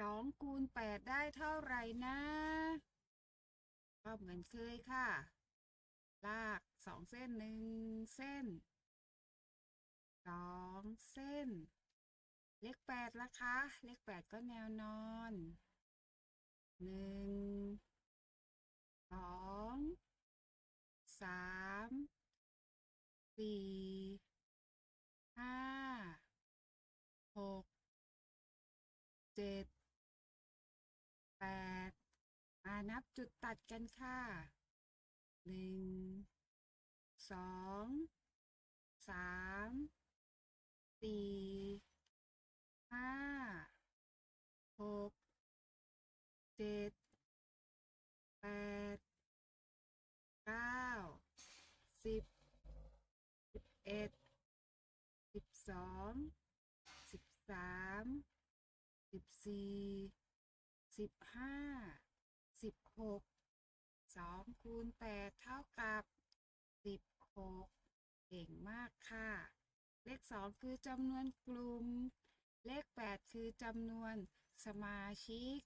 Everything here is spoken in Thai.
สองคูณแปดได้เท่าไหร่นะก็เหมือนเคยค่ะ ลากสองเส้นหนึ่งเส้นสองเส้น เลขแปดละคะ เลขแปดก็แนวนอนหนึ่งสองสามสี่ นับจุดตัดกันค่ะหนึ่งสองสามสี่ห้าหกเจ็ดแปดเก้าสิบสิบเอ็ดสิบสองสิบสามสิบสี่สิบห้า สิบหกสองคูณแปดเท่ากับสิบหกเก่งมากค่ะ เลขสองคือจำนวนกลุ่ม เลขแปดคือจำนวนสมาชิก